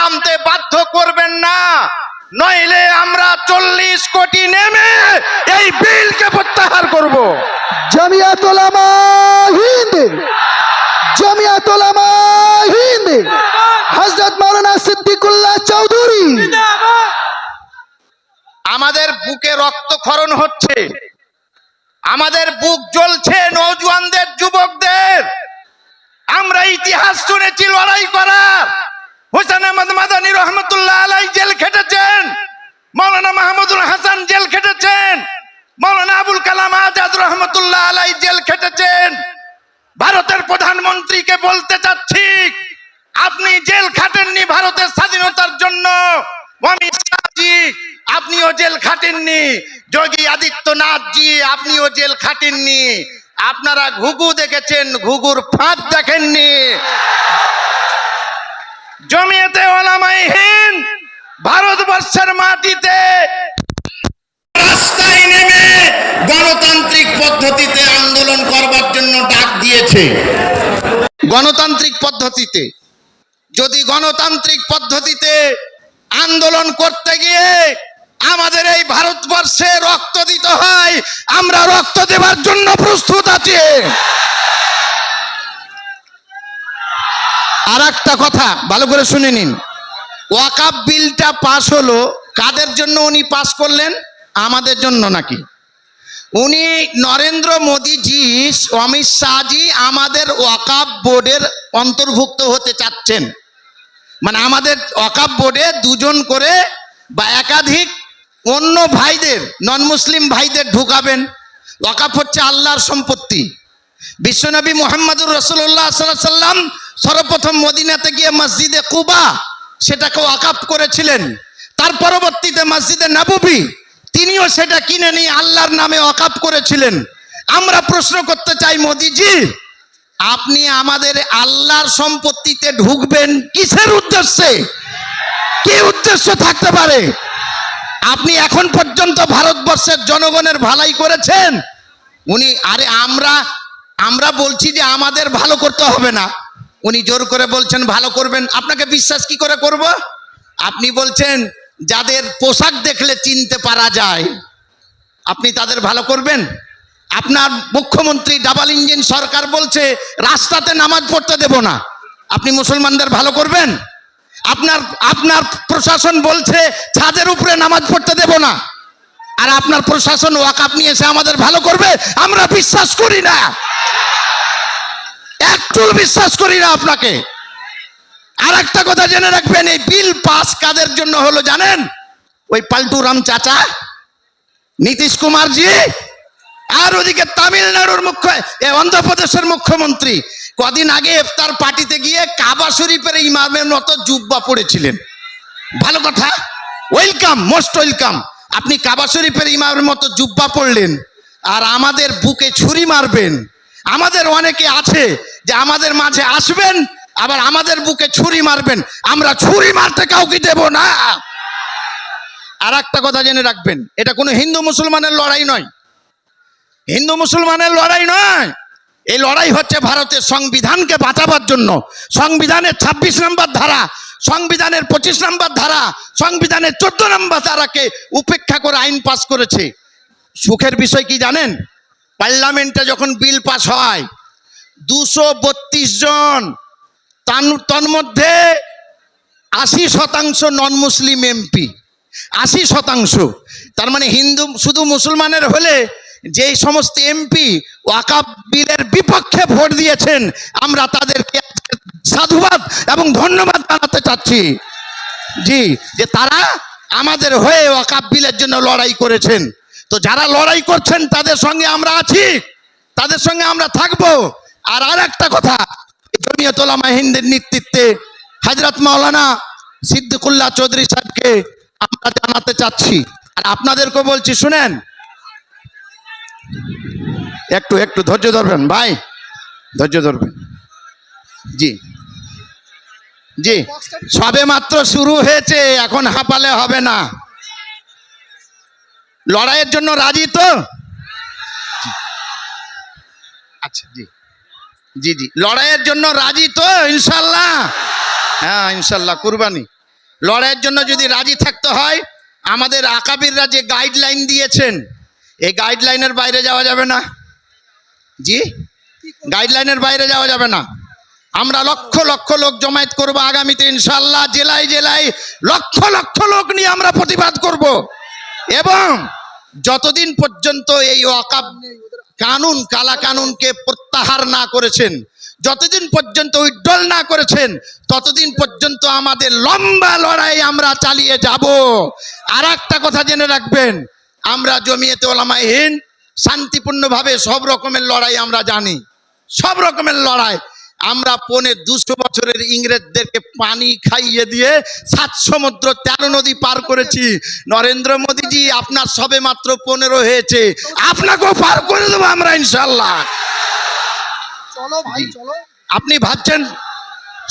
নামতে বাধ্য করবেন না। নইলে আমরা চল্লিশ কোটি নেমে এই বিলকে প্রত্যাহার করব। জামিয়াত হিন্দ। জামিয়াত হিন্দ। হযরত মাওলানা সিদ্দিকুল্লাহ চৌধুরী। আমাদের বুকে রক্তক্ষরণ হচ্ছে। আমাদের বুক জ্বলছে নৌজওয়ানদের যুবকদের। আমরা ইতিহাস শুনেছি লড়াই করার। হোসেন আহমদ মাদানী রহমতুল্লাহ আলাই জেল খেটেছেন। মৌলানা মাহমুদুল হাসান জেল খেটেছেন। মৌলানা আবুল কালাম আজাদ রহমতুল্লাহ আলাই জেল খেটেছেন। ভারতের প্রধানমন্ত্রীকে বলতে চাচ্ছি, আপনি জেল খাটেননি ভারতের স্বাধীনতার জন্য। অমিত শাহজি আপনিও জেল খাটেননি। যোগী আদিত্যনাথ জি, আপনিও জেল খাটেননি। আপনারা ঘুঘু দেখেছেন, ঘুঘুর ফাঁদ দেখেননি। জমিয়েতে ওলামাই হিন্দ, ভারতবর্ষের মাটিতে রাস্তায় নেমে গণতান্ত্রিক পদ্ধতিতে আন্দোলন করবার জন্য ডাক দিয়েছে। গণতান্ত্রিক পদ্ধতিতে, যদি গণতান্ত্রিক পদ্ধতিতে আন্দোলন করতে গিয়ে আমাদের এই ভারতবর্ষে রক্ত দিতে হয়, আমরা রক্ত দেবার জন্য প্রস্তুত আছি। আর একটা কথা, ভালো করে শুনে নিন। ওয়াকাব বিলটা পাশ হলো, কাদের জন্য উনি পাশ করলেন? আমাদের জন্য নাকি। উনি নরেন্দ্র মোদীজি, অমিত শাহজি আমাদের ওয়াকাব বোর্ডের অন্তর্ভুক্ত হতে চাচ্ছেন। মানে আমাদের ওয়াকাব বোর্ডে দুজন করে বা একাধিক অন্য ভাইদের নন মুসলিম ভাইদের ঢুকাবেন। ওয়াকাফ হচ্ছে আল্লাহর সম্পত্তি। বিশ্বনবী মোহাম্মদুর রসুল্লাহ সাল্লাম সর্বপ্রথম মদিনাতে গিয়ে মসজিদে কুবা সেটাকে ওয়াকাফ করেছিলেন। তার পরবর্তীতে মসজিদে নববী, তিনিও সেটা কিনে নিয়ে আল্লাহর নামে ওয়াকাফ করেছিলেন। আমরা প্রশ্ন করতে চাই, মোদিজি, আপনি আমাদের আল্লাহর সম্পত্তিতে ঢুকবেন কিসের উদ্দেশ্যে? কি উদ্দেশ্য থাকতে পারে? আপনি এখন পর্যন্ত ভারতবর্ষের জনগণের ভালাই করেছেন। উনি, আরে আমরা আমরা বলছি যে আমাদের ভালো করতে হবে না। উনি জোর করে বলছেন, ভালো করবেন। আপনাকে বিশ্বাস কি করে করব? আপনি বলছেন, যাদের পোশাক দেখলে চিনতে পারা যায়। আপনি তাদের ভালো করবেন? আপনার মুখ্যমন্ত্রী ডাবল ইঞ্জিন সরকার বলছে, রাস্তাতে নামাজ পড়তে দেব না। আপনি মুসলমানদের ভালো করবেন? আপনার আপনার প্রশাসন বলছে, ছাদের উপরে নামাজ পড়তে দেব না। আর আপনার প্রশাসন ওয়াকাপ নিয়ে এসে আমাদের ভালো করবে, আমরা বিশ্বাস করি না। একটু বিশ্বাস করি না আপনাকে। আর একটা কথা জেনে রাখবেন, এই বিল পাস কাদের জন্য হলো জানেন? ওই পাল্টু রাম চাচা, নীতিশ কুমার জি আর ওদিকে তামিলনাড়ুর মুখ্য অন্ধ্রপ্রদেশের মুখ্যমন্ত্রী। কদিন আগে ইফতার পার্টিতে গিয়ে কাবা শরীফের ইমামের মতো জুব্বা পড়েছিলেন। ভালো কথা। Welcome, most welcome. আপনি কাবা শরীফের ইমামের মতো জুব্বা পড়লেন, আর আমাদের বুকে ছুরি মারবেন। আমাদের অনেকে আছে যে আমাদের মাঝে আসবেন, আবার আমাদের বুকে ছুরি মারবেন। আমরা ছুরি মারতে কাউকে দেব না। আর একটা কথা জেনে রাখবেন, এটা কোনো হিন্দু মুসলমানের লড়াই নয়। হিন্দু মুসলমানের লড়াই নয়। এই লড়াই হচ্ছে ভারতের সংবিধানকে বাঁচাবার জন্য। সংবিধানের ২৬ নম্বর ধারা সংবিধানের পঁচিশ নম্বর ধারা, সংবিধানের চোদ্দ নম্বর ধারাকে উপেক্ষা করে আইন পাস করেছে। সুখের বিষয় কি জানেন? পার্লামেন্টে যখন বিল পাস হয়, দুশো বত্রিশ জন তান- তন্মধ্যে আশি শতাংশ নন মুসলিম এমপি আশি শতাংশ। তার মানে হিন্দু, শুধু মুসলমানের হলে যেই সমস্ত এমপি ওয়াকাব বিলের বিপক্ষে ভোট দিয়েছেন, আমরা তাদেরকে সাধুবাদ এবং ধন্যবাদ জানাতে চাচ্ছি। জি, যে তারা আমাদের হয়ে ওয়াকাব বিলের জন্য লড়াই করেছেন। তো যারা লড়াই করছেন, তাদের সঙ্গে আমরা আছি। তাদের সঙ্গে আমরা থাকব। আর আর একটা কথা জমিয়তোলামা হিন্দের নেতৃত্বে হাজরত মাওলানা সিদ্দিকুল্লাহ চৌধুরী সাহেবকে আমরা জানাতে চাচ্ছি। আর আপনাদেরকে বলছি, শুনেন। একটু একটু ধৈর্য ধরবেন, ভাই। ধৈর্য ধরবেন। জি। জি। সবে মাত্র শুরু হয়েছে এখন হাঁপালে হবে না। লড়াইয়ের জন্য রাজি তো? আচ্ছা জি। জি জি। লড়াইয়ের জন্য রাজি তো ইনশাল্লাহ? হ্যাঁ ইনশাল্লাহ কুরবানি। লড়াইয়ের জন্য যদি রাজি থাকতে হয় আমাদের আকাবিররা যে গাইডলাইন দিয়েছেন এই গাইডলাইনের বাইরে যাওয়া যাবে না। জি? গাইডলাইনের বাইরে যাওয়া যাবে না। আমরা লক্ষ লক্ষ লোক জমায়েত করব আগামীতে ইনশাল্লাহ জেলায় জেলায় লক্ষ লক্ষ লোক নিয়ে আমরা প্রতিবাদ করব। এবং যতদিন পর্যন্ত এই অকাব কানুন, কালা কানুনকে প্রত্যাহার না করেছেন, যতদিন পর্যন্ত উইড্রল না করেছেন, ততদিন পর্যন্ত আমাদের লম্বা লড়াই আমরা চালিয়ে যাব। আর একটা কথা জেনে রাখবেন, আমরা জমিয়েতে ওলামায় হিন শান্তিপূর্ণভাবে সব রকমের লড়াই আমরা জানি, সব রকমের লড়াই। আমরা পৌনে দুশো বছরের ইংরেজদেরকে পানি খাইয়ে দিয়ে সাত সমুদ্র তেরো নদী পার করেছি। নরেন্দ্র মোদীজি আপনার সবে মাত্র পনেরো হয়েছে। আপনাকেও পার করে দেবো আমরা ইনশাল্লাহ চলো ভাই চলো। আপনি ভাবছেন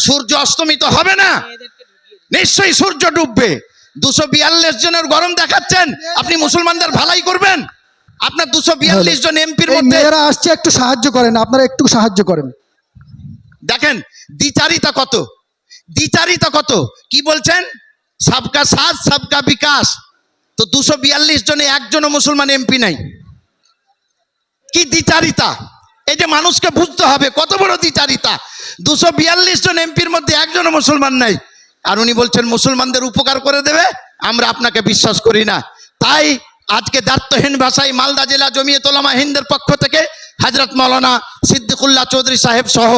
সূর্য অস্তমিত হবে না? নিশ্চয়ই সূর্য ডুববে। দুশো বিয়াল্লিশ জনের গরম দেখাচ্ছেন। আপনি মুসলমানদের ভালাই করবেন? আপনার দুশো বিয়াল্লিশ জন এমপির মধ্যে মেয়েরা আসছে একটু সাহায্য করেন। আপনারা একটু সাহায্য করেন। দেখেন, দ্বিচারিতা কত? দ্বিচারিতা কত? কি বলছেন? সবকা সাজ সবকা বিকাশ। তো দুশো বিয়াল্লিশ জনে একজনও মুসলমান এমপি নাই। কি দ্বিচারিতা? এই যে মানুষকে বুঝতে হবে, কত বড় দ্বিচারিতা? দুশো বিয়াল্লিশ জন এমপির মধ্যে একজনও মুসলমান নাই। আর উনি বলছেন, মুসলমানদের উপকার করে দেবে, আমরা আপনাকে বিশ্বাস করি না। তাই আজকে দায়িত্বহীন ভাষায় মালদা জেলা জমিয়ে তোলামা হিন্দের পক্ষ থেকে হাজরত মৌলানা সিদ্দিকুল্লাহ চৌধুরী সাহেব সহ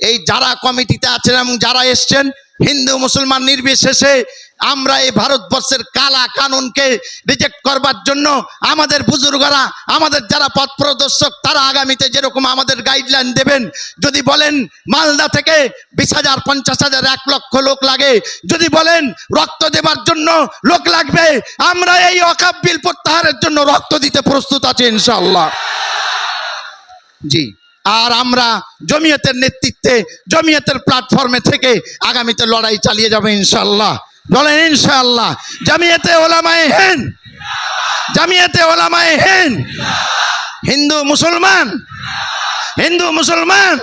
এই যারা কমিটিতে আছেন এবং যারা এসছেন, হিন্দু মুসলমান নির্বিশেষে আমরা এই ভারতবর্ষের কালা কানুনকে রিজেক্ট করবার জন্য আমাদের বুজুর্গরা, আমাদের যারা পথ প্রদর্শক, তারা আগামীতে যেরকম আমাদের গাইডলাইন দেবেন, যদি বলেন মালদা থেকে বিশ হাজার, পঞ্চাশ হাজার, এক লক্ষ লোক লাগে, যদি বলেন রক্ত দেবার জন্য লোক লাগবে, আমরা এই অকাব বিল প্রত্যাহারের জন্য রক্ত দিতে প্রস্তুত আছি ইনশাল্লাহ জি। আর আমরা জমিয়তের নেতৃত্বে, জমিয়তের প্ল্যাটফর্মে থেকে আগামীতে লড়াই চালিয়ে যাবে ইনশাল্লাহ বলেন ইনশাল্লাহ জামিয়াতে ওলামায়ে হেন জামিয়াতে ওলামায়ে হেন হিন্দু মুসলমান। হিন্দু মুসলমান।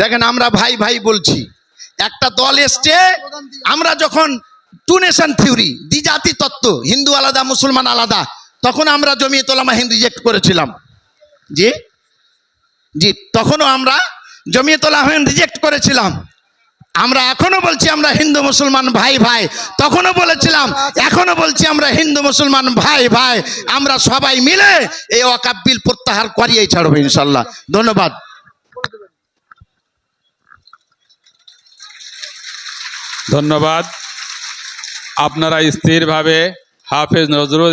দেখেন আমরা ভাই ভাই বলছি, একটা দল এসছে, আমরা যখন টু নেশন থিওরি দ্বিজাতি তত্ত্ব, হিন্দু আলাদা, মুসলমান আলাদা, তখন আমরা জমিয়ে তোলামা হিন্দ রিজেক্ট করেছিলাম। জি? জি, তখনও আমরা জমিয়তুল আহমেদ রিজেক্ট করেছিলাম। আমরা এখনও বলছি আমরা হিন্দু মুসলমান ভাই ভাই। তখনও বলেছিলাম এখনও বলছি আমরা হিন্দু মুসলমান ভাই ভাই। আমরা সবাই মিলে এই অকাব্বিল প্রত্যাহার করিয়েই ছাড়বো ইনশাল্লাহ। ধন্যবাদ। ধন্যবাদ। আপনারা স্থিরভাবে হাফেজ নজরুল